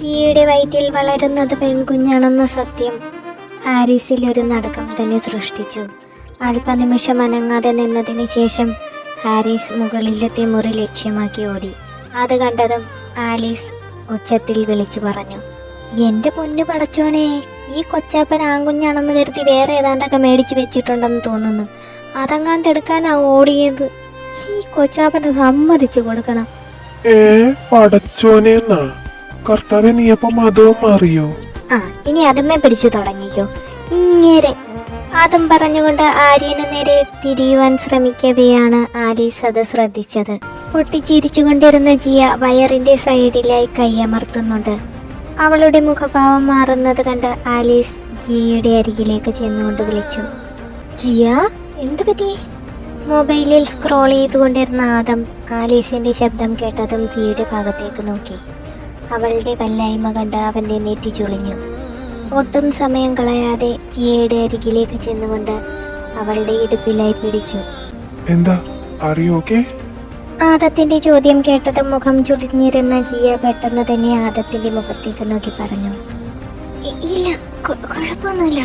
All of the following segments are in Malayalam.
ജിയുടെ വയറ്റിൽ വളരുന്നത് പെൺകുഞ്ഞാണെന്ന സത്യം ഹാരിസിൽ ഒരു നടക്കം തന്നെ സൃഷ്ടിച്ചു. അല്പനിമിഷം അനങ്ങാതെ നിന്നതിന് ശേഷം ഹാരിസ് മുകളിലത്തെ മുറി ലക്ഷ്യമാക്കി ഓടി. അത് കണ്ടതും ആലീസ് ഉച്ചത്തിൽ വിളിച്ചു പറഞ്ഞു എന്റെ പൊന്നു പടച്ചോനെ ഈ കൊച്ചാപ്പൻ ആൺകുഞ്ഞാണെന്ന് കരുതി വേറെ ഏതാണ്ടൊക്കെ മേടിച്ചു വെച്ചിട്ടുണ്ടെന്ന് തോന്നുന്നു. അതങ്ങാണ്ട് എടുക്കാനാ ഓടിയത്. ഈ കൊച്ചാപ്പന് സമ്മതിച്ചു കൊടുക്കണം. ഏ പടച്ചോനെന്നാ കർത്താവെ നീ അപ്പം മതവും മാറിയോ? ആ ഇനി അതുമേ പിടിച്ചു തുടങ്ങിക്കോ. ഇങ്ങനെ അതും പറഞ്ഞുകൊണ്ട് ആര്യനു നേരെ തിരിയുവാൻ ശ്രമിക്കവെയാണ് ആലീസ് അത് ശ്രദ്ധിച്ചത്. പൊട്ടിച്ചിരിച്ചുകൊണ്ടിരുന്ന ജിയ വയറിന്റെ സൈഡിലായി കൈയമർത്തുന്നുണ്ട്. അവളുടെ മുഖഭാവം മാറുന്നത് കണ്ട് ആലീസ് ജിയയുടെ അരികിലേക്ക് ചെന്നുകൊണ്ട് വിളിച്ചു. ജിയ എന്ത് പറ്റി? മൊബൈലിൽ സ്ക്രോൾ ചെയ്തുകൊണ്ടിരുന്ന ആദം ആലീസിന്റെ ശബ്ദം കേട്ടതും ജിയുടെ ഭാഗത്തേക്ക് നോക്കി. അവളുടെ വല്ലായ്മ കണ്ട് അവന്റെ നെറ്റി ചുളിഞ്ഞു. ഒട്ടും സമയം കളയാതെ ജിയയുടെ അരികിലേക്ക് ചെന്നുകൊണ്ട് അവളുടെ ഇടുപ്പിലായി പിടിച്ചു. എന്താ? ആദത്തിന്റെ ചോദ്യം കേട്ടത് മുഖം ചുളിഞ്ഞിരുന്ന ജിയ പെട്ടെന്ന് തന്നെ ആദത്തിന്റെ മുഖത്തേക്ക് നോക്കി പറഞ്ഞു. ഇല്ല കുഴപ്പമൊന്നുമില്ല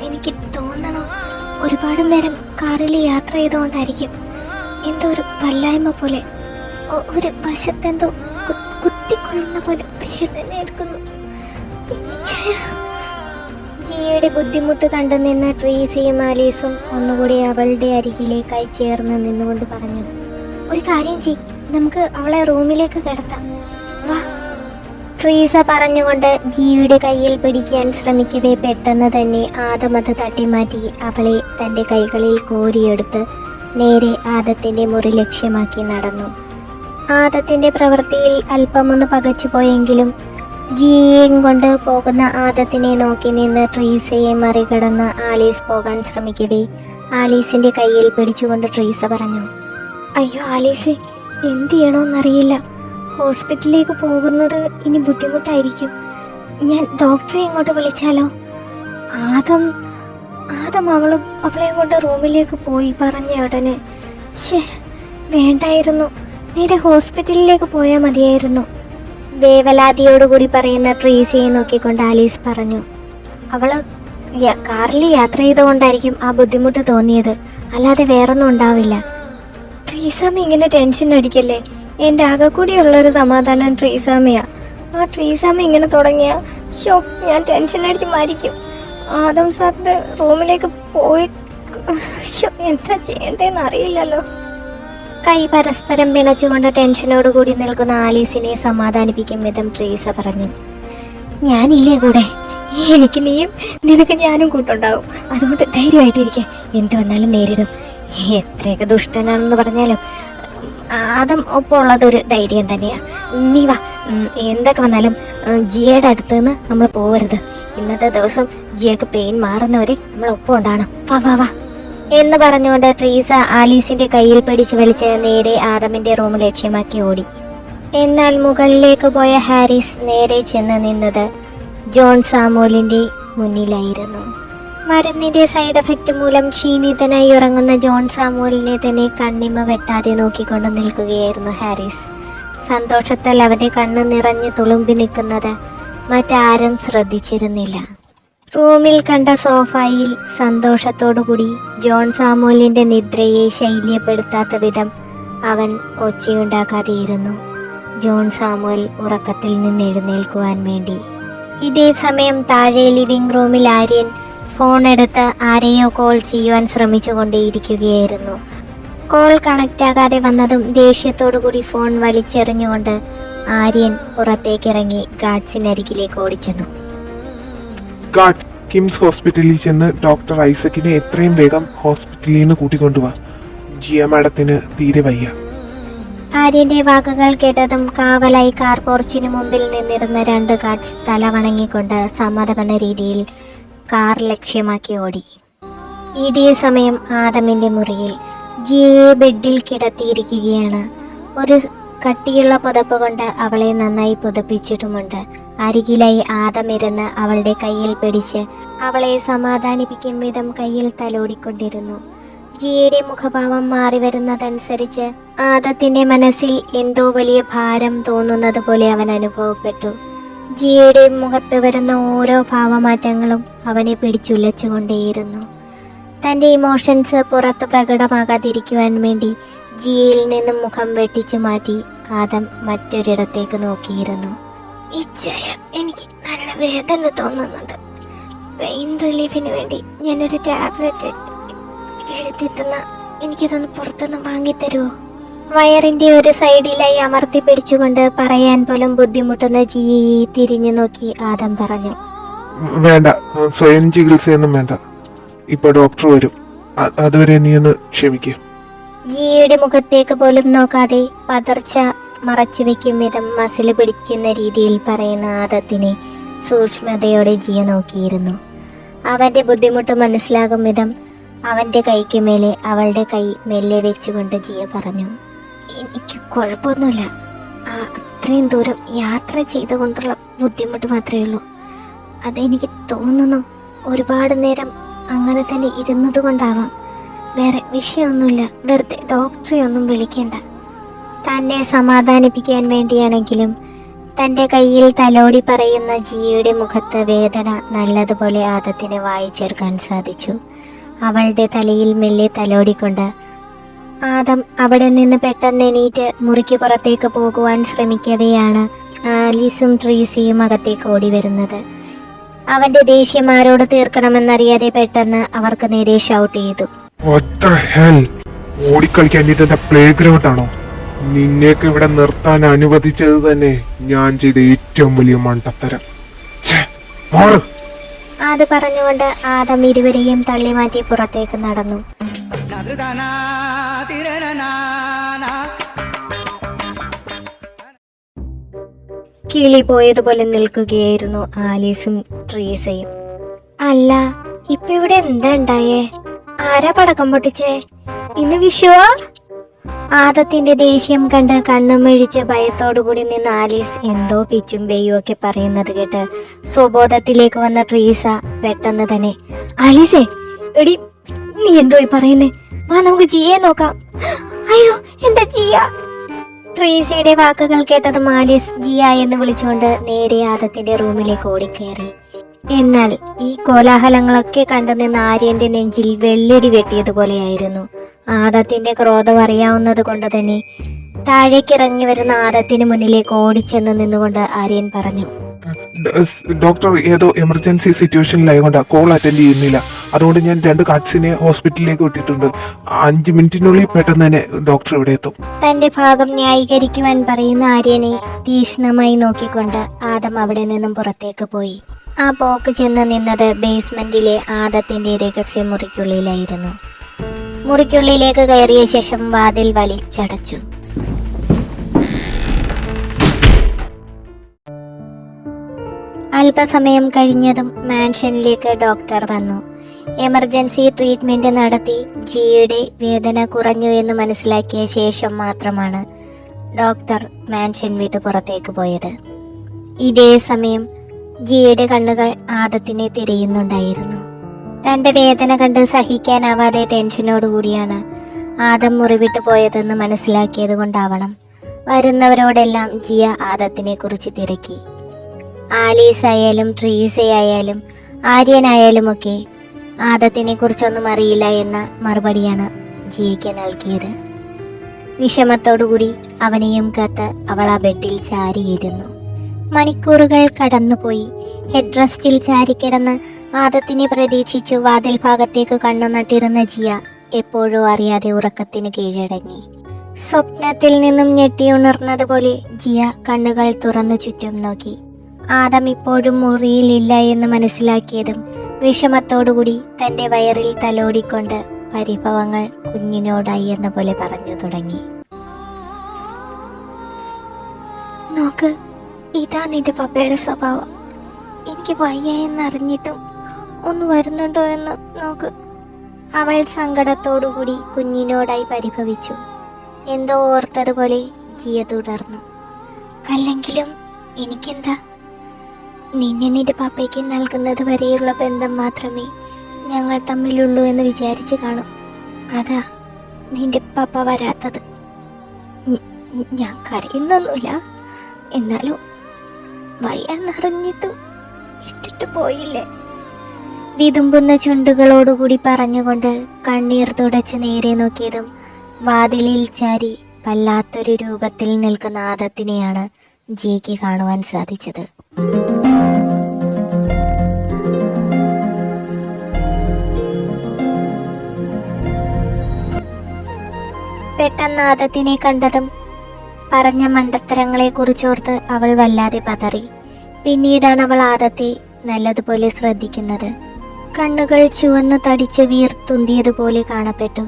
എനിക്ക് തോന്നണോ ഒരുപാട് നേരം കാറിൽ യാത്ര ചെയ്തുകൊണ്ടായിരിക്കും. എന്തോ ഒരു വല്ലായ്മ പോലെ. ഒരു വശത്തെന്തോ കുത്തിക്കൊള്ളുന്ന പോലെ വേദനയെടുക്കുന്നു ജിയുടെ ബുദ്ധിമുട്ട് കണ്ടു നിന്ന ട്രീസിയും ആലീസും ഒന്നുകൂടി അവളുടെ അരികിലേക്കായി ചേർന്ന് നിന്നുകൊണ്ട് പറഞ്ഞു ഒരു കാര്യം ചെയ് നമുക്ക് അവളെ റൂമിലേക്ക് കിടത്താം. വാ. ട്രീസ പറഞ്ഞുകൊണ്ട് ജിയുടെ കയ്യിൽ പിടിക്കാൻ ശ്രമിക്കവേ പെട്ടെന്ന് തന്നെ ആദമത് തട്ടിമാറ്റി അവളെ തന്റെ കൈകളിൽ കോരിയെടുത്ത് നേരെ ആദത്തിന്റെ മുറി ലക്ഷ്യമാക്കി നടന്നു. ആദത്തിന്റെ പ്രവൃത്തിയിൽ അല്പമൊന്ന് പകച്ചുപോയെങ്കിലും ജിയെയും കൊണ്ട് പോകുന്ന ആദത്തിനെ നോക്കി നിന്ന് ട്രീസയെ മറികടന്ന് ആലീസ് പോകാൻ ശ്രമിക്കവേ. ആലീസിന്റെ കയ്യിൽ പിടിച്ചുകൊണ്ട് ട്രീസ പറഞ്ഞു അയ്യോ ആലീസ് എന്ത് ചെയ്യണമെന്നറിയില്ല ഹോസ്പിറ്റലിലേക്ക് പോകുന്നത് ഇനി ബുദ്ധിമുട്ടായിരിക്കും. ഞാൻ ഡോക്ടറെ ഇങ്ങോട്ട് വിളിച്ചാലോ? ആദം ആദം അവളും അവളെ കൊണ്ട് റൂമിലേക്ക് പോയി പറഞ്ഞ ഉടനെ ശേ വേണ്ടായിരുന്നു. നേരെ ഹോസ്പിറ്റലിലേക്ക് പോയാൽ മതിയായിരുന്നു. വേവലാതിയോടുകൂടി പറയുന്ന ട്രീസിയെ നോക്കിക്കൊണ്ട് ആലീസ് പറഞ്ഞു അവൾ കാറിൽ യാത്ര ചെയ്തുകൊണ്ടായിരിക്കും ആ ബുദ്ധിമുട്ട് തോന്നിയത്. അല്ലാതെ വേറൊന്നും ഉണ്ടാവില്ല. ട്രീസാമ ഇങ്ങനെ ടെൻഷൻ അടിക്കല്ലേ? എന്റെ ആകെ കൂടിയുള്ളൊരു സമാധാനം ട്രീസാമയാ ആ ട്രീസാമ ഇങ്ങനെ തുടങ്ങിയ ഷോ ഞാൻ ടെൻഷൻ അടിച്ച് മരിക്കും. ആദം സാറിന്റെ റൂമിലേക്ക് പോയി എന്താ ചെയ്യണ്ടേന്ന് അറിയില്ലല്ലോ. കൈ പരസ്പരം പിണച്ചുകൊണ്ട് ടെൻഷനോട് കൂടി നിൽക്കുന്ന ആലീസിനെ സമാധാനിപ്പിക്കും വിധം ട്രീസ പറഞ്ഞു. ഞാനില്ലേ കൂടെ? എനിക്ക് നീയും നിനക്ക് ഞാനും കൂട്ടുണ്ടാവും. അതുകൊണ്ട് ധൈര്യമായിട്ടിരിക്കുക എന്ത് വന്നാലും നേരിടും. എത്രയൊക്കെ ദുഷ്ടനാണെന്ന് പറഞ്ഞാലും ആദം ഒപ്പമുള്ളത് ധൈര്യം തന്നെയാണ് നീ വാ. എന്തൊക്കെ വന്നാലും ജിയയുടെ അടുത്ത് നിന്ന് നമ്മൾ പോവരുത്. ഇന്നത്തെ ദിവസം ജിയക്ക് പെയിൻ മാറുന്നവരെ നമ്മൾ ഒപ്പം ഉണ്ടാകണം വാ വാ വാ. എന്ന് പറഞ്ഞുകൊണ്ട് ട്രീസ ആലീസിന്റെ കയ്യിൽ പിടിച്ചു വലിച്ച് നേരെ ആദമിന്റെ റൂം ലക്ഷ്യമാക്കി ഓടി. എന്നാൽ മുകളിലേക്ക് പോയ ഹാരിസ് നേരെ ചെന്ന് നിന്നത് ജോൺ സാമോലിന്റെ മുന്നിലായിരുന്നു. മരുന്നിന്റെ സൈഡ് എഫക്റ്റ് മൂലം ക്ഷീണിതനായി ഉറങ്ങുന്ന ജോൺ സാമോലിനെ തന്നെ കണ്ണിമ വെട്ടാതെ നോക്കിക്കൊണ്ട് നിൽക്കുകയായിരുന്നു ഹാരിസ്. സന്തോഷത്താൽ അവന്റെ കണ്ണ് നിറഞ്ഞ് തുളുമ്പി നിൽക്കുന്നത് മറ്റാരും ശ്രദ്ധിച്ചിരുന്നില്ല. റൂമിൽ കണ്ട സോഫയിൽ സന്തോഷത്തോടുകൂടി ജോൺ സാമുവലിന്റെ നിദ്രയെ ശൈല്യപ്പെടുത്താത്ത വിധം അവൻ ഒച്ചയുണ്ടാക്കാതെയിരുന്നു. ജോൺ സാമുവൽ ഉറക്കത്തിൽ നിന്ന് എഴുന്നേൽക്കുവാൻ വേണ്ടി. ഇതേ സമയം താഴെ ലിവിംഗ് റൂമിൽ ആര്യൻ ഫോൺ എടുത്ത് ആരെയോ കോൾ ചെയ്യുവാൻ ശ്രമിച്ചുകൊണ്ടേയിരിക്കുകയായിരുന്നു. കോൾ കണക്റ്റ് ആകാതെ വന്നതും ദേഷ്യത്തോടു കൂടി ഫോൺ വലിച്ചെറിഞ്ഞുകൊണ്ട് ആര്യൻ പുറത്തേക്കിറങ്ങി ഗാർഡ്സിനരികിലേക്ക് ഓടിച്ചെന്നു. ഗാഡ് കിംസ് ഹോസ്പിറ്റലിൽ ചെന്ന് ഡോക്ടർ ഐസക്കിനെ എത്രയും വേഗം ഹോസ്പിറ്റലിൽ നിന്ന് കൂട്ടിക്കൊണ്ടുവാ. ജിയ മാഡത്തിന് തീരെ വയ്യ. ആര്യന്റെ വാക്കുകൾ കേട്ടതും കാവലായി കാർ പോർച്ചിന് മുമ്പിൽ നിന്നിരുന്ന രണ്ട് ഗാർഡ്സ് തല വണങ്ങിക്കൊണ്ട് സമ്മതമെന്ന രീതിയിൽ കാർ ലക്ഷ്യമാക്കി ഓടി. ഇതേ സമയം ആദമിന്റെ മുറിയിൽ ജിയയെ ബെഡിൽ കിടത്തിയിരിക്കുകയാണ്. ഒരു കട്ടിയുള്ള പുതപ്പ് കൊണ്ട് അവളെ നന്നായി പുതപ്പിച്ചിട്ടുമുണ്ട്. അരികിലായി ആദമിരുന്ന് അവളുടെ കയ്യിൽ പിടിച്ച് അവളെ സമാധാനിപ്പിക്കും വിധം കയ്യിൽ തലോടിക്കൊണ്ടിരുന്നു. ജിയുടെ മുഖഭാവം മാറി വരുന്നതനുസരിച്ച് ആദത്തിന്റെ മനസ്സിൽ എന്തോ വലിയ ഭാരം തോന്നുന്നത് പോലെ അവൻ അനുഭവപ്പെട്ടു. ജിയുടെ മുഖത്ത് വരുന്ന ഓരോ ഭാവമാറ്റങ്ങളും അവനെ പിടിച്ചുലച്ചുകൊണ്ടേയിരുന്നു. തന്റെ ഇമോഷൻസ് പുറത്ത് പ്രകടമാകാതിരിക്കുവാൻ വേണ്ടി ജിയിൽ നിന്നും മുഖം വെട്ടിച്ചു മാറ്റി ആദം മറ്റൊരിടത്തേക്ക് നോക്കിയിരുന്നു. ഇച്ഛയ എനിക്ക് നല്ല വേദന തോന്നുന്നുണ്ട്. പെയിൻ റിലീഫിന് വേണ്ടി ഞാനൊരു ടാബ്ലറ്റ് എഴുതി തന്ന എനിക്കതൊന്ന് പുറത്തുനിന്ന് വാങ്ങിത്തരുമോ വയറിന്റെ ഒരു സൈഡിലായി അമർത്തി പിടിച്ചുകൊണ്ട് പറയാൻ പോലും ബുദ്ധിമുട്ടുന്ന ജിയെ തിരിഞ്ഞു നോക്കി ആദം പറഞ്ഞു. വേണ്ട സ്വയം ചികിത്സയൊന്നും വേണ്ട. ഇപ്പൊ ഡോക്ടർ വരും. അതുവരെ നീ ഒന്ന് ക്ഷമിക്കുക ജിയുടെ മുഖത്തേക്ക് പോലും നോക്കാതെ പതർച്ച മറച്ചു വെക്കും വിധം മസിൽ പിടിക്കുന്ന രീതിയിൽ പറയുന്ന ആദത്തിനെ സൂക്ഷ്മതയോടെ ജിയ നോക്കിയിരുന്നു. അവന്റെ ബുദ്ധിമുട്ട് മനസ്സിലാകും വിധം അവന്റെ കൈക്ക് മേലെ അവളുടെ കൈ മെല്ലെ വെച്ചുകൊണ്ട് ജിയ പറഞ്ഞു എനിക്ക് കുഴപ്പമൊന്നുമില്ല. അത്രയും ദൂരം യാത്ര ചെയ്തുകൊണ്ടുള്ള ബുദ്ധിമുട്ട് മാത്രമേ ഉള്ളൂ. അതെനിക്ക് തോന്നുന്നു ഒരുപാട് നേരം അങ്ങനെ തന്നെ ഇരുന്നത് കൊണ്ടാവാം. വേറെ വിഷയമൊന്നുമില്ല. വെറുതെ ഡോക്ടറെ ഒന്നും വിളിക്കേണ്ട. തന്നെ സമാധാനിപ്പിക്കാൻ വേണ്ടിയാണെങ്കിലും തന്റെ കയ്യിൽ തലോടി പറയുന്ന ജിയുടെ മുഖത്ത് വേദന നല്ലതുപോലെ ആദത്തിന് വായിച്ചെടുക്കാൻ സാധിച്ചു. അവളുടെ തലയിൽ മെല്ലെ തലോടിക്കൊണ്ട് ആദം അവിടെ നിന്ന് പെട്ടെന്ന് എണീറ്റ് മുറിക്ക് പുറത്തേക്ക് പോകുവാൻ ശ്രമിക്കവെയാണ് ആലീസും ട്രീസിയും അകത്തേക്ക് ഓടി വരുന്നത് അവന്റെ ദേഷ്യം ആരോട് തീർക്കണമെന്നറിയാതെ പെട്ടെന്ന് അവർക്ക് നേരെ ഷൗട്ട് ചെയ്തു. ഓടിക്കളിക്കാൻ പ്ലേ ഗ്രൗണ്ട് ആണോ? നിന്നെയൊക്കെ ഇവിടെ നിർത്താൻ അനുവദിച്ചത് തന്നെ ഞാൻ ചെയ്ത ഏറ്റവും വലിയ മണ്ടത്തരം. അത് പറഞ്ഞുകൊണ്ട് ആദം ഇരുവരെയും തള്ളി മാറ്റി പുറത്തേക്ക് നടന്നു. കിളി പോയതുപോലെ നിൽക്കുകയായിരുന്നു ആലീസും ട്രീസയും. അല്ല ഇപ്പൊ ഇവിടെ എന്താ ഉണ്ടായേ? ആരാ പടക്കം പൊട്ടിച്ചേ? ഇന്ന് വിഷുവാ? ആദത്തിന്റെ ദേഷ്യം കണ്ട് കണ്ണും മിഴിച്ച് ഭയത്തോടുകൂടി നിന്ന് ആലീസ് എന്തോ പിച്ചും പെയ്യും ഒക്കെ പറയുന്നത് കേട്ട് സ്വബോധത്തിലേക്ക് വന്ന ട്രീസ പെട്ടെന്ന് തന്നെ ആലീസേ എടി നീ എന്തോ പറയുന്നേ? വാ നമുക്ക് ജിയെ നോക്കാം. അയ്യോ എന്താ ജിയ? ട്രീസയുടെ വാക്കുകൾ കേട്ടതും ആലീസ് ജിയ എന്ന് വിളിച്ചുകൊണ്ട് നേരെ ആദത്തിന്റെ റൂമിലേക്ക് ഓടിക്കേറി എന്നാൽ ഈ കോലാഹലങ്ങളൊക്കെ കണ്ടു നിന്ന് ആര്യന്റെ നെഞ്ചിൽ വെള്ളടി വെട്ടിയതുപോലെയായിരുന്നു. ആദത്തിന്റെ ക്രോധം അറിയാവുന്നത് കൊണ്ട് തന്നെ താഴേക്കിറങ്ങി വരുന്ന ആദത്തിന് മുന്നിലേക്ക് ഓടിച്ചെന്ന് നിന്നുകൊണ്ട് ആര്യൻ പറഞ്ഞു. ഡോക്ടർ ഏതോ എമർജൻസി സിറ്റുവേഷനിലായതുകൊണ്ട് കോൾ അറ്റൻഡ് ചെയ്യുന്നില്ല. അതുകൊണ്ട് ഞാൻ രണ്ട് കാർഡ്സിനെ ഹോസ്പിറ്റലിലേക്ക് വിട്ടിട്ടുണ്ട്. അഞ്ച് മിനിറ്റിനുള്ളിൽ പെട്ടെന്ന് തന്നെ ഡോക്ടർ ഇവിടെ എത്തും. തന്റെ ഭാഗം ന്യായീകരിക്കുവാൻ പറയുന്ന ആര്യനെ തീക്ഷ്ണമായി നോക്കിക്കൊണ്ട് ആദം അവിടെ നിന്നും പുറത്തേക്ക് പോയി. ആ പോക്ക് ചെന്ന് നിന്നത് ബേസ്മെന്റിലെ ആദത്തിന്റെ രഹസ്യ മുറിക്കുള്ളിലായിരുന്നു. മുറിക്കുള്ളിലേക്ക് കയറിയ ശേഷം വാതിൽ വലിച്ചടച്ചു. അല്പസമയം കഴിഞ്ഞതും മാൻഷനിലേക്ക് ഡോക്ടർ വന്നു. എമർജൻസി ട്രീറ്റ്മെന്റ് നടത്തി. ജിയുടെ വേദന കുറഞ്ഞു എന്ന് മനസ്സിലാക്കിയ ശേഷം മാത്രമാണ് ഡോക്ടർ മാൻഷൻ വിട്ട് പുറത്തേക്ക് പോയത്. ഇതേ സമയം ജിയുടെ കണ്ണുകൾ ആദത്തിനെ തിരയുന്നുണ്ടായിരുന്നു. തന്റെ വേദന കണ്ട് സഹിക്കാനാവാതെ ടെൻഷനോടുകൂടിയാണ് ആദം മുറിവിട്ട് പോയതെന്ന് മനസ്സിലാക്കിയത് കൊണ്ടാവണം. വരുന്നവരോടെല്ലാം ജിയ ആദത്തിനെ കുറിച്ച് തിരക്കി. ആലീസ് ആയാലും ട്രീസയായാലും ആര്യനായാലും ഒക്കെ ആദത്തിനെ കുറിച്ചൊന്നും അറിയില്ല എന്ന മറുപടിയാണ് ജിയയ്ക്ക് നൽകിയത്. വിഷമത്തോടുകൂടി അവനെയും കത്ത് അവൾ ആ ബെഡിൽ ചാരിയിരുന്നു. മണിക്കൂറുകൾ കടന്നുപോയി. ഹെഡ് റെസ്റ്റിൽ ചാരിക്കിടന്ന് ആദത്തിനെ പ്രതീക്ഷിച്ചു വാതിൽ ഭാഗത്തേക്ക് കണ്ണു നട്ടിരുന്ന ജിയ എപ്പോഴും അറിയാതെ ഉറക്കത്തിന് കീഴടങ്ങി. സ്വപ്നത്തിൽ നിന്നും ഞെട്ടിയുണർന്നതുപോലെ ജിയ കണ്ണുകൾ തുറന്നു ചുറ്റും നോക്കി. ആദം ഇപ്പോഴും മുറിയിലില്ല എന്ന് മനസ്സിലാക്കിയതും വിഷമത്തോടുകൂടി തന്റെ വയറിൽ തലോടിക്കൊണ്ട് പരിഭവങ്ങൾ കുഞ്ഞിനോടായി എന്ന പോലെ പറഞ്ഞു തുടങ്ങി. നോക്ക് ഇതാ നിന്റെ പപ്പയുടെ സ്വഭാവം. എനിക്ക് വയ്യ ഒന്ന് വരുന്നുണ്ടോ എന്ന് നോക്ക്. അവൾ സങ്കടത്തോടുകൂടി കുഞ്ഞിനോടായി പരിഭവിച്ചു. എന്തോ ഓർത്തതുപോലെ ജിയ തുടർന്നു. അല്ലെങ്കിലും എനിക്കെന്താ? നിന്നെ നിന്റെ പപ്പയ്ക്ക് നൽകുന്നത് വരെയുള്ള ബന്ധം മാത്രമേ ഞങ്ങൾ തമ്മിലുള്ളൂ എന്ന് വിചാരിച്ചു കാണും. അതാ നിന്റെ പപ്പ വരാത്തത്. ഞാൻ കരയുന്നൊന്നുമില്ല. എന്നാലും വയ്യാന്നറിഞ്ഞിട്ടും ഇട്ടിട്ട് പോയില്ലേ? വിതുമ്പുന്ന ചുണ്ടുകളോടുകൂടി പറഞ്ഞുകൊണ്ട് കണ്ണീർ തുടച്ച് നേരെ നോക്കിയതും വാതിലിൽ ചാരി വല്ലാത്തൊരു രൂപത്തിൽ നിൽക്കുന്ന ആദത്തിനെയാണ് ജിക്ക് കാണുവാൻ സാധിച്ചത്. പെട്ടെന്ന് ആദത്തിനെ കണ്ടതും പറഞ്ഞ മണ്ടത്തരങ്ങളെ കുറിച്ചോർത്ത് അവൾ വല്ലാതെ പതറി. പിന്നീടാണ് അവൾ ആദത്തെ നല്ലതുപോലെ ശ്രദ്ധിക്കുന്നത്. കണ്ണുകൾ ചുവന്നു തടിച്ച് വീർത്തുന്തിയതുപോലെ കാണപ്പെട്ടു.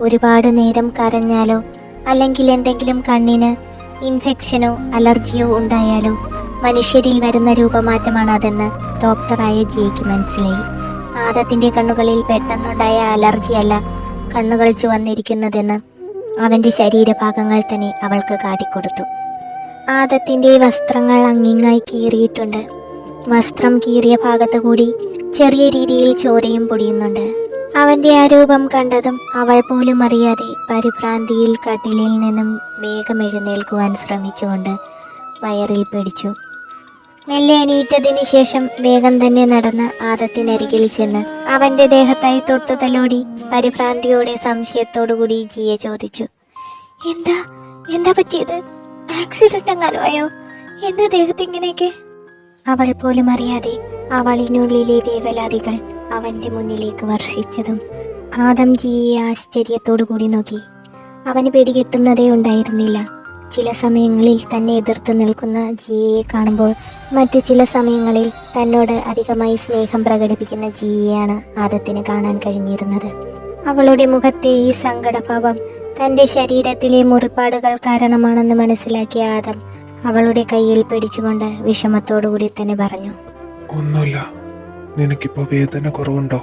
ഒരുപാട് നേരം കരഞ്ഞാലോ അല്ലെങ്കിൽ എന്തെങ്കിലും കണ്ണിന് ഇൻഫെക്ഷനോ അലർജിയോ ഉണ്ടായാലോ മനുഷ്യരിൽ വരുന്ന രൂപമാറ്റമാണ് അതെന്ന് ഡോക്ടറായ ജിക്ക് മനസ്സിലായി. ആദത്തിന്റെ കണ്ണുകളിൽ പെട്ടെന്നുണ്ടായ അലർജിയല്ല കണ്ണുകൾ ചുവന്നിരിക്കുന്നതെന്ന് അവന്റെ ശരീരഭാഗങ്ങൾ തന്നെ അവൾക്ക് കാട്ടിക്കൊടുത്തു. ആദത്തിന്റെ വസ്ത്രങ്ങൾ അങ്ങിങ്ങായി കീറിയിട്ടുണ്ട്. വസ്ത്രം കീറിയ ഭാഗത്ത് കൂടി ചെറിയ രീതിയിൽ ചോരയും പൊടിയുന്നുണ്ട്. അവന്റെ ആ രൂപം കണ്ടതും അവൾ പോലും അറിയാതെ പരിഭ്രാന്തിയിൽ കട്ടിലിൽ നിന്നും വേഗം എഴുന്നേൽക്കുവാൻ ശ്രമിച്ചുകൊണ്ട് വയറിൽ പിടിച്ചു. മെല്ലെ എണീറ്റതിന് ശേഷം വേഗം തന്നെ നടന്ന് ആദത്തിനരികിൽ ചെന്ന് അവന്റെ ദേഹത്തായി തൊട്ടു തലോടി പരിഭ്രാന്തിയോടെ സംശയത്തോടുകൂടി ജിയെ ചോദിച്ചു. എന്താ? എന്താ പറ്റിയത്? ആക്സിഡന്റ് എങ്ങാനും ആയോ എന്താ ദേഹത്ത് ഇങ്ങനെയൊക്കെ? അവൾ പോലും അറിയാതെ അവളിനുള്ളിലെ വേവലാതികൾ അവന്റെ മുന്നിലേക്ക് വർഷിച്ചതും ആദം ജിയെ ആശ്ചര്യത്തോടു കൂടി നോക്കി. അവന് പിടികിട്ടുന്നതേ ഉണ്ടായിരുന്നില്ല. ചില സമയങ്ങളിൽ തന്നെ എതിർത്ത് നിൽക്കുന്ന ജിയെ കാണുമ്പോൾ മറ്റു ചില സമയങ്ങളിൽ തന്നോട് അധികമായി സ്നേഹം പ്രകടിപ്പിക്കുന്ന ജിയെയാണ് ആദത്തിന് കാണാൻ കഴിഞ്ഞിരുന്നത്. അവളുടെ മുഖത്തെ ഈ സങ്കടഭാവം തന്റെ ശരീരത്തിലെ മുറിപ്പാടുകൾ കാരണമാണെന്ന് മനസ്സിലാക്കിയ ആദം അവളുടെ കയ്യിൽ പിടിച്ചുകൊണ്ട് വിഷമത്തോടുകൂടി തന്നെ പറഞ്ഞു. ഒന്നുമില്ല നിനക്കിപ്പോ വേദന കുറവുണ്ടോ?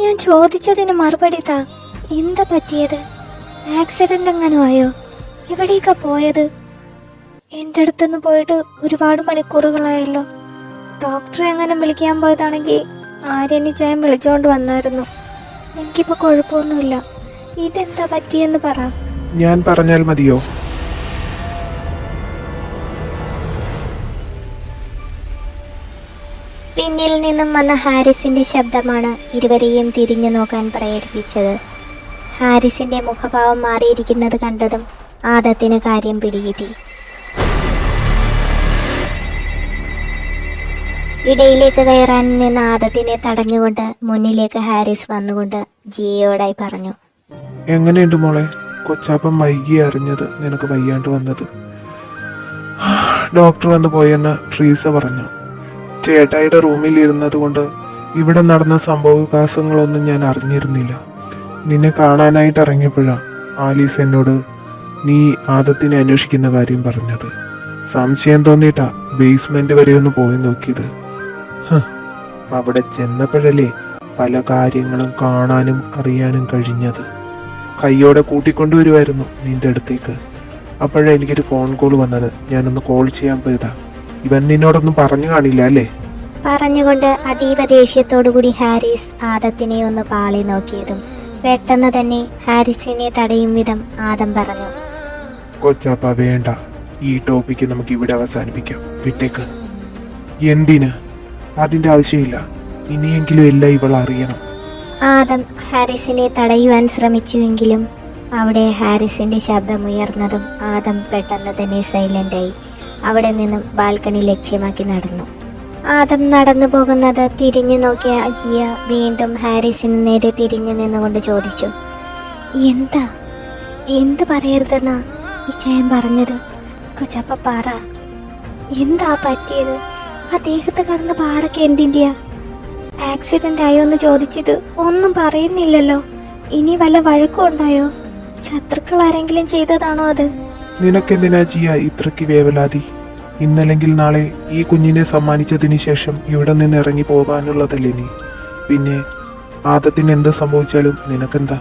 ഞാൻ ചോദിച്ചതിന് മറുപടി താ. എന്താ പറ്റിയത്? ആക്സിഡന്റ് എങ്ങനെ ആയോ? എവിടേക്കാ പോയത്? എന്റെ അടുത്തുനിന്ന് പോയിട്ട് ഒരുപാട് മണിക്കൂറുകളായല്ലോ. ഡോക്ടറെ എങ്ങനെ വിളിക്കാൻ പോയതാണെങ്കിൽ ആര്യനിച്ചായം വിളിച്ചുകൊണ്ട് വന്നായിരുന്നു. എനിക്കിപ്പോൾ കുഴപ്പമൊന്നുമില്ല. ഇതെന്താ പറ്റിയെന്ന് പറ. ഞാൻ പറഞ്ഞാൽ മതിയോ? പിന്നിൽ നിന്നും വന്ന ഹാരിസിന്റെ ശബ്ദമാണ് ഇരുവരെയും തിരിഞ്ഞു നോക്കാൻ പ്രേരിപ്പിച്ചത്. ഹാരിസിന്റെ മുഖഭാവം മാറിയിരിക്കുന്നത് കണ്ടതും ആദത്തിന് കാര്യം പിടികിട്ടി. ഇടയിലേക്ക് കയറാൻ നിന്ന് ആദത്തിനെ തടഞ്ഞുകൊണ്ട് മുന്നിലേക്ക് ഹാരിസ് വന്നുകൊണ്ട് ജിയോടായി പറഞ്ഞു. എങ്ങനെയുണ്ട് മോളെ? കൊച്ചാപ്പൻ വൈകി അറിഞ്ഞത് നിനക്ക് വയ്യാണ്ട് വന്നത്. ഡോക്ടർ വന്ന് പോയെന്ന് ട്രീസ പറഞ്ഞു. ചേട്ടായിയുടെ റൂമിൽ ഇരുന്നത് കൊണ്ട് ഇവിടെ നടന്ന സംഭവവികാസങ്ങളൊന്നും ഞാൻ അറിഞ്ഞിരുന്നില്ല. നിന്നെ കാണാനായിട്ട് ഇറങ്ങിയപ്പോഴാണ് ആലീസ് എന്നോട് നീ ആദത്തിനെ അന്വേഷിക്കുന്ന കാര്യം പറഞ്ഞത്. സംശയം തോന്നിയിട്ടാ ബേസ്മെന്റ് വരെ ഒന്ന് പോയി നോക്കിയത്. അവിടെ ചെന്നപ്പോഴല്ലേ പല കാര്യങ്ങളും കാണാനും അറിയാനും കഴിഞ്ഞത്. കയ്യോടെ കൂട്ടിക്കൊണ്ടുവരുമായിരുന്നു നിന്റെ അടുത്തേക്ക്. അപ്പോഴേ എനിക്കൊരു ഫോൺ കോൾ വന്നത്. ഞാനൊന്ന് കോൾ ചെയ്യാൻ പോയതാ. ഇവൻ നിന്നോടൊന്നും പറഞ്ഞു കാണില്ല അല്ലേ? പറഞ്ഞുകൊണ്ട് അതീവ ദേഷ്യത്തോടുകൂടി ഹാരിസ് ആദത്തിനെ ഒന്ന് പാളി നോക്കിയതും പെട്ടെന്ന് തന്നെ ഹാരിസിനെ തടയും വിധം ആദം പറഞ്ഞു. കൊച്ചാപ്പ വേണ്ട. ഈ ടോപ്പിക്ക് നമുക്ക് ഇവിടെ അവസാനിപ്പിക്കാം. വിട്ടേക്ക്. എന്തിന്? അതിന്റെ ആവശ്യമില്ല. ഇനിയെങ്കിലും എല്ലാം ഇവൾ അറിയണം. ആദം ഹാരിസിനെ തടയുവാൻ ശ്രമിച്ചുവെങ്കിലും അവിടെ ഹാരിസിന്റെ ശബ്ദം ഉയർന്നതും ആദം പെട്ടെന്ന് തന്നെ സൈലന്റായി അവിടെ നിന്നും ബാൽക്കണി ലക്ഷ്യമാക്കി നടന്നു. ആദം നടന്നു പോകുന്നത് തിരിഞ്ഞു നോക്കിയ അജിയ വീണ്ടും ഹാരിസിന് നേരെ തിരിഞ്ഞു നിന്നുകൊണ്ട് ചോദിച്ചു എന്താ? എന്ത് പറയരുതെന്നാ ഇച്ചയൻ പറഞ്ഞത്? കൊച്ചപ്പ പറ. എന്താ പറ്റിയത്? അദ്ദേഹത്തെ ദേഹത്ത് കടന്ന പാടൊക്കെ എന്തിന്റെയാ ആക്സിഡന്റ് ആയോ എന്ന് ചോദിച്ചിട്ട് ഒന്നും പറയുന്നില്ലല്ലോ. ഇനി വല്ല വഴക്കും ഉണ്ടായോ ശത്രുക്കൾ ആരെങ്കിലും ചെയ്തതാണോ അത്? നിനക്കെന്തിനാ ജിയ ഇത്രയ്ക്ക് വേവലാതി? ഇന്നല്ലെങ്കിൽ നാളെ ഈ കുഞ്ഞിനെ സമ്മാനിച്ചതിന് ശേഷം ഇവിടെ നിന്ന് ഇറങ്ങി പോകാനുള്ളതല്ലേ നീ? പിന്നെ ആദത്തിന് എന്ത് സംഭവിച്ചാലും നിനക്കെന്താ?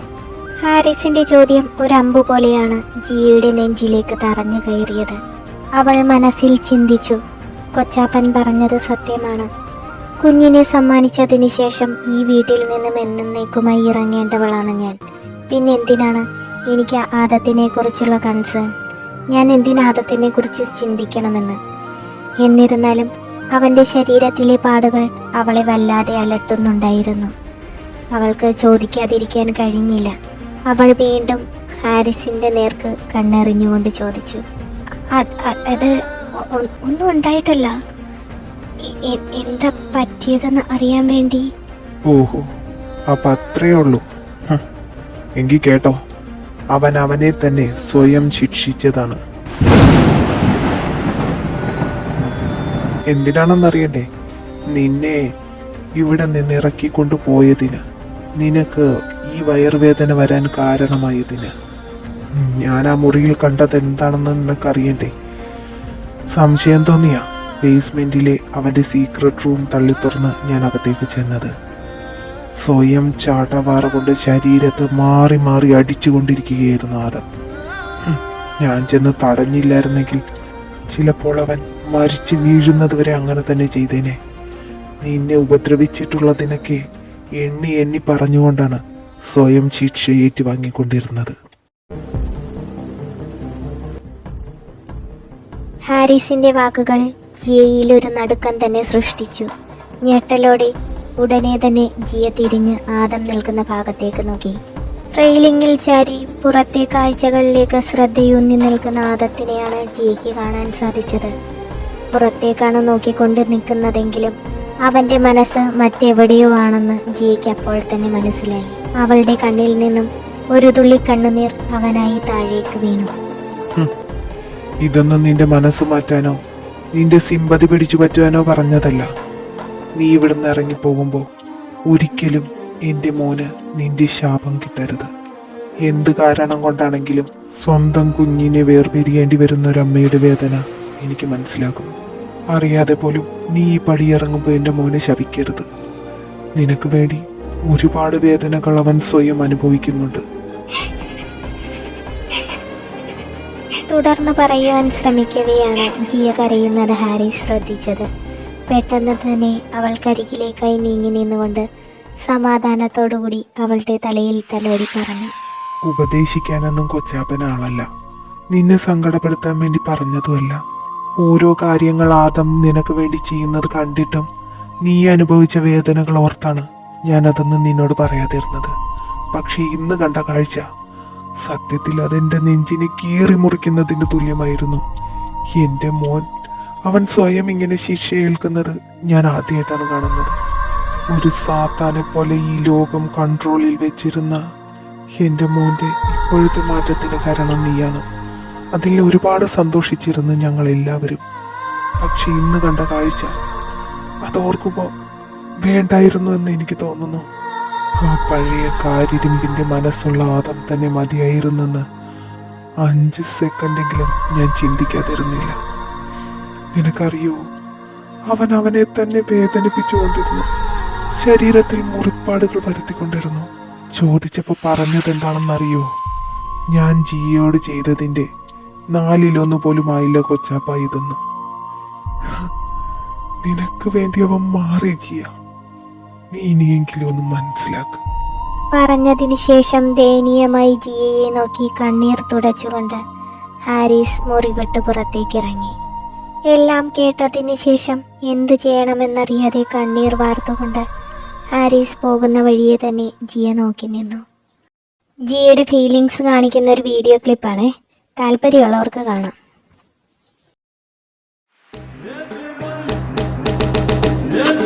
ഹാരിസിന്റെ ചോദ്യം ഒരു അമ്പു പോലെയാണ് ജിയയുടെ നെഞ്ചിലേക്ക് തറഞ്ഞു കയറിയത്. അവൾ മനസ്സിൽ ചിന്തിച്ചു. കൊച്ചാപ്പൻ പറഞ്ഞത് സത്യമാണ്. കുഞ്ഞിനെ സമ്മാനിച്ചതിന് ശേഷം ഈ വീട്ടിൽ നിന്നും എന്നേക്കുമായി ഇറങ്ങേണ്ടവളാണ് ഞാൻ. പിന്നെ എന്തിനാണ് എനിക്ക് ആദത്തിനെ കുറിച്ചുള്ള കൺസേൺ ഞാൻ എന്തിനാദത്തിനെ ചിന്തിക്കണമെന്ന്? എന്നിരുന്നാലും അവന്റെ ശരീരത്തിലെ പാടുകൾ അവളെ വല്ലാതെ അലട്ടുന്നുണ്ടായിരുന്നു. അവൾക്ക് ചോദിക്കാതിരിക്കാൻ കഴിഞ്ഞില്ല. അവൾ വീണ്ടും ഹാരിസിന്റെ നേർക്ക് കണ്ണെറിഞ്ഞുകൊണ്ട് ചോദിച്ചു "അത്- ഒന്നും ഉണ്ടായിട്ടല്ല? എന്താ പറ്റിയതെന്ന് അറിയാൻ വേണ്ടി? ഓഹോ അപ്പൊ അത്രേ ഉള്ളൂ. ഹ്. എങ്കി കേട്ടോ അവൻ അവനെ തന്നെ സ്വയം ശിക്ഷിച്ചതാണ്. എന്തിനാണെന്നറിയണ്ടേ? നിന്നെ ഇവിടെ നിന്ന് ഇറക്കിക്കൊണ്ടു പോയതിന് നിനക്ക് ഈ വയർവേദന വരാൻ കാരണമായതിന്. ഞാൻ ആ മുറിയിൽ കണ്ടത് എന്താണെന്ന് നിനക്കറിയണ്ടേ? സംശയം തോന്നിയ? ബേസ്മെന്റിലെ അവന്റെ സീക്രട്ട് റൂം തള്ളി തുറന്ന് ഞാൻ അകത്തേക്ക് ചെന്നത്. സ്വയം ചാട്ടവാറ കൊണ്ട് ശരീരത്ത് മാറി മാറി അടിച്ചുകൊണ്ടിരിക്കുകയായിരുന്നു ആദം. ഞാൻ ചെന്ന് തടഞ്ഞില്ലായിരുന്നെങ്കിൽ ചിലപ്പോൾ അവൻ മരിച്ചു വീഴുന്നത് വരെ അങ്ങനെ തന്നെ ചെയ്തേനെ. നിന്നെ ഉപദ്രവിച്ചിട്ടുള്ളതിനൊക്കെ എണ്ണി എണ്ണി പറഞ്ഞുകൊണ്ടാണ് സ്വയം ശിക്ഷ ഏറ്റുവാങ്ങിക്കൊണ്ടിരുന്നത് ഹാരിസിന്റെ വാക്കുകൾ ജിയയിൽ ഒരു നടുക്കം തന്നെ സൃഷ്ടിച്ചു. ഞെട്ടലോടെ ഉടനെ തന്നെ ജിയ തിരിഞ്ഞ് ആദം നിൽക്കുന്ന ഭാഗത്തേക്ക് നോക്കി. റെയിലിങ്ങിൽ ചാരി പുറത്തെ കാഴ്ചകളിലേക്ക് ശ്രദ്ധയൂന്നി നിൽക്കുന്ന ആദത്തിനെയാണ് ജിയയ്ക്ക് കാണാൻ സാധിച്ചത്. പുറത്തേക്കാണ് നോക്കിക്കൊണ്ട് നിൽക്കുന്നതെങ്കിലും അവന്റെ മനസ്സ് മറ്റെവിടെയോ ആണെന്ന് ജിയയ്ക്ക് അപ്പോൾ തന്നെ മനസ്സിലായി. അവളുടെ കണ്ണിൽ നിന്നും ഒരു തുള്ളി കണ്ണുനീർ അവനായി താഴേക്ക് വീണു. ഇതൊന്നും നിന്റെ മനസ്സ് മാറ്റാനോ? നിന്റെ സിമ്പതി പിടിച്ചു പറ്റുവാനോ പറഞ്ഞതല്ല. നീ ഇവിടുന്ന് ഇറങ്ങിപ്പോകുമ്പോൾ ഒരിക്കലും എന്റെ മോന് നിന്റെ ശാപം കിട്ടരുത്. എന്ത് കാരണം കൊണ്ടാണെങ്കിലും സ്വന്തം കുഞ്ഞിനെ വേർപിരിയേണ്ടി വരുന്ന ഒരു അമ്മയുടെ വേദന എനിക്ക് മനസ്സിലാകും. അറിയാതെ പോലും നീ ഈ പടിയിറങ്ങുമ്പോൾ എന്റെ മോനെ ശപിക്കരുത്. നിനക്ക് വേണ്ടി ഒരുപാട് വേദനകൾ അവൻ സ്വയം അനുഭവിക്കുന്നുണ്ട്. തുടർന്ന് പറയുവാൻ ശ്രമിക്കവെയാണ് ജിയ കരയുന്നത് ഹാരി ശ്രദ്ധിച്ചത്. പെട്ടെന്ന് തന്നെ അവൾ കരികിലേക്കായി നീങ്ങി നിന്നുകൊണ്ട് സമാധാനത്തോടുകൂടി അവളുടെ തലയിൽ തലോടി പറഞ്ഞു. ഉപദേശിക്കാനൊന്നും കൊച്ചാപ്പൻ ആളല്ല. നിന്നെ സങ്കടപ്പെടുത്താൻ വേണ്ടി പറഞ്ഞതുമല്ല. ഓരോ കാര്യങ്ങൾ ആദം നിനക്ക് വേണ്ടി ചെയ്യുന്നത് കണ്ടിട്ടും നീ അനുഭവിച്ച വേദനകൾ ഓർത്താണ് ഞാനതൊന്നും നിന്നോട് പറയാതിരുന്നത്. പക്ഷേ ഇന്ന് കണ്ട കാഴ്ച സത്യത്തിൽ അതെന്റെ നെഞ്ചിനെ കീറി മുറിക്കുന്നതിന് തുല്യമായിരുന്നു. എന്റെ മോൻ അവൻ സ്വയം ഇങ്ങനെ ശിക്ഷ ഏൽക്കുന്നത് ഞാൻ ആദ്യമായിട്ടാണ് കാണുന്നത്. ഒരു സാത്താനെ പോലെ ഈ ലോകം കൺട്രോളിൽ വെച്ചിരുന്ന എന്റെ മോന്റെ ഇപ്പോഴത്തെ മാറ്റത്തിന് കാരണം നീയാണ്. അതിൽ ഒരുപാട് സന്തോഷിച്ചിരുന്നു ഞങ്ങൾ എല്ലാവരും പക്ഷെ ഇന്ന് കണ്ട കാഴ്ച അതോർക്കുമ്പോൾ വേണ്ടായിരുന്നു എന്ന് എനിക്ക് തോന്നുന്നു. ആ പഴയ കാരിരുമ്പിന്റെ മനസ്സുള്ള ആദം തന്നെ മതിയായിരുന്നെന്ന് അഞ്ച് സെക്കൻഡെങ്കിലും ഞാൻ ചിന്തിക്കാതിരുന്നില്ല. നിനക്കറിയോ? അവൻ അവനെ തന്നെ വേദനിപ്പിച്ചുകൊണ്ടിരുന്നു. ശരീരത്തിൽ മുറിപ്പാടുകൾ വരുത്തിക്കൊണ്ടിരുന്നു. ചോദിച്ചപ്പോൾ പറഞ്ഞത് എന്താണെന്നറിയോ? ഞാൻ ജിയോട് ചെയ്തതിന്റെ നാലിലൊന്നു പോലും ആയില്ല കൊച്ചാപ്പ ഇതെന്ന്. നിനക്ക് വേണ്ടി അവൻ മാറി ജിയ. നീ ഇനിയെങ്കിലും ഒന്ന് മനസ്സിലാക്ക്. പറഞ്ഞതിനു ശേഷം ദയനീയമായി ജിയയെ നോക്കി കണ്ണീർ തുടച്ചുകൊണ്ട് ഹാരിസ് മുറി പുറത്തേക്ക് ഇറങ്ങി എല്ലാം കേട്ടതിന് ശേഷം എന്തു ചെയ്യണമെന്നറിയാതെ കണ്ണീർ വാർത്തുകൊണ്ട് ഹാരിസ് പോകുന്ന വഴിയെ തന്നെ ജിയ നോക്കി നിന്നു. ജിയയുടെ ഫീലിങ്സ് കാണിക്കുന്ന ഒരു വീഡിയോ ക്ലിപ്പാണ്. താല്പര്യമുള്ളവർക്ക് കാണാം. Never